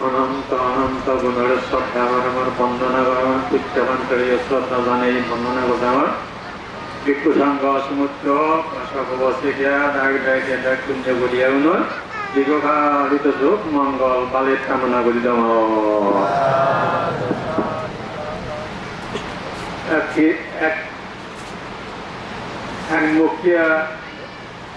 অনন্ত অনন্ত গুণের শ্রদ্ধা আমার আমার বন্দনা কর আমার পুত্রবান্তরীয় শ্রদ্ধা জানাই বন্দনা করতে আমার ভিক্ষু সংঘ সমুদ্র সর্ববসে গিয়া ডাক ডাকে ডাক কুঞ্জ বলিয়া উনর দীর্ঘকালিত যোগ মঙ্গল বালের কামনা করি দম এক এক এক মুখিয়া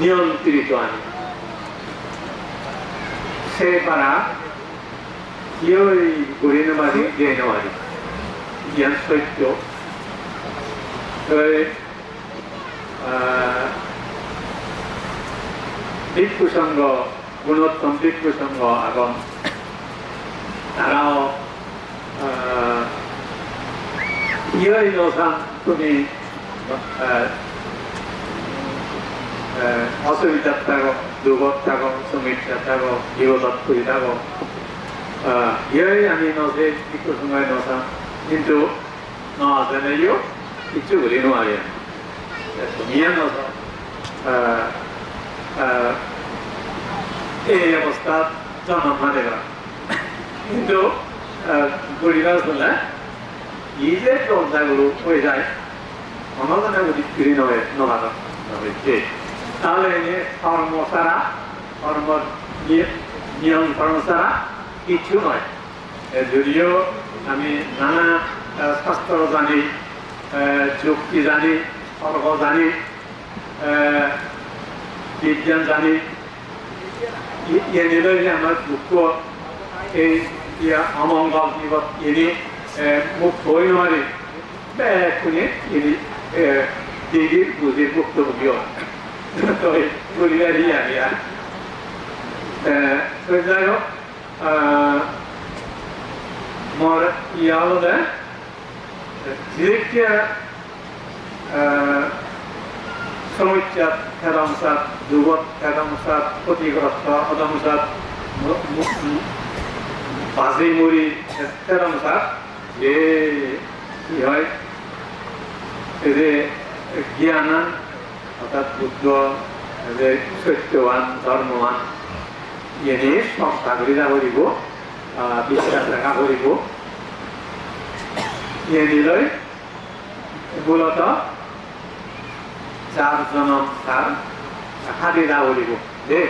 니엄들이 또한 세바나 기어의 우리는말이 내놓아니 연습했죠. 그 아, 빅구선거 문어통 빅구선거 아금 나라오 아, 어, 이어의 노상 분이 어, অসুবিধাত থাকো দুর্গত থাকো সমস্যা থাকো বিপদত পড়ি থাকো ইয়ে আমি নজে কিছু সময় নসাম কিন্তু নজেনেও কিছু বলি নোৱাৰি তুমিয়ে নচাও এই অৱস্থাত জন্ম দেবা কিন্তু গৰিবাৰ চলে ই যে চৰ্চাগুলো হৈ যায়, অনজনে যদি ফিরি নয় নভানো নবে তাহলে এনে কর্ম ছাড়া কর্ম নিয়ম কর্ম ছাড়া কিছু নয়। যদিও আমি নানা শাস্ত্র জানি যুক্তি জানি, তর্ক জানি বিজ্ঞান জানি এনেলৈ যে আমাৰ দুখ, এই অমংগল বিপদ এনে মোক থৈ নোৱাৰি কোনে এনে দিদি বুজি ভুক্তভোগী হয়। তই বলিয়া দিয়া দিয়া তো যাই হোক আহ, মোৰ ইয়ালতে যেতিয়া সমস্যাত খেদামচাত যুগত খেদামচাত ক্ষতিগ্ৰস্ত অদমচাত বাজি মৰি খেদামচাত এই কি হয় যে জ্ঞানান অর্থাৎ বুদ্ধ সত্যবান, ধর্মবান এনে সংস্থা করিলা করিব বিশ্বাস দেখা করিব। এনিলৈ মূলত চার জনম তার হাদিরা বলিব দে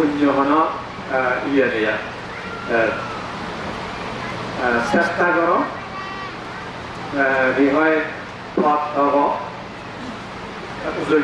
অন্যখন ইয়ে দেয়া। চেষ্টা কর বিষয় পথ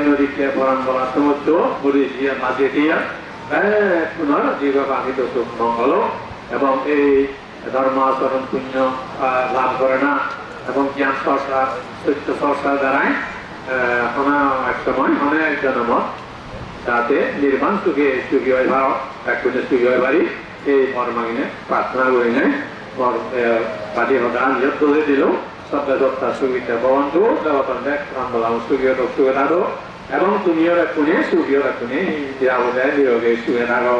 নদীকে পৰম্পৰা সমুদ্র দিয়ে মাঝে দিয়া পুনৰ দীর্ঘকাহিত মঙ্গল এবং এই ধর্ম আচরণ পুণ্য লাভ করে না এবং জ্ঞান চর্চা সত্য চর্চার দ্বারাই এক সময় অনেক জনমত যাতে নির্মাণ সুখে সুখী হয় ভারত এক কোণে সুখী হয় বাড়ি। এই মর্মাগিনে প্রার্থনা করে নাই। পাতি সদান যত দিল এবং তুমিও রাখুন সুখীয় রাখুন দিয়া বোধ সুখে থাকো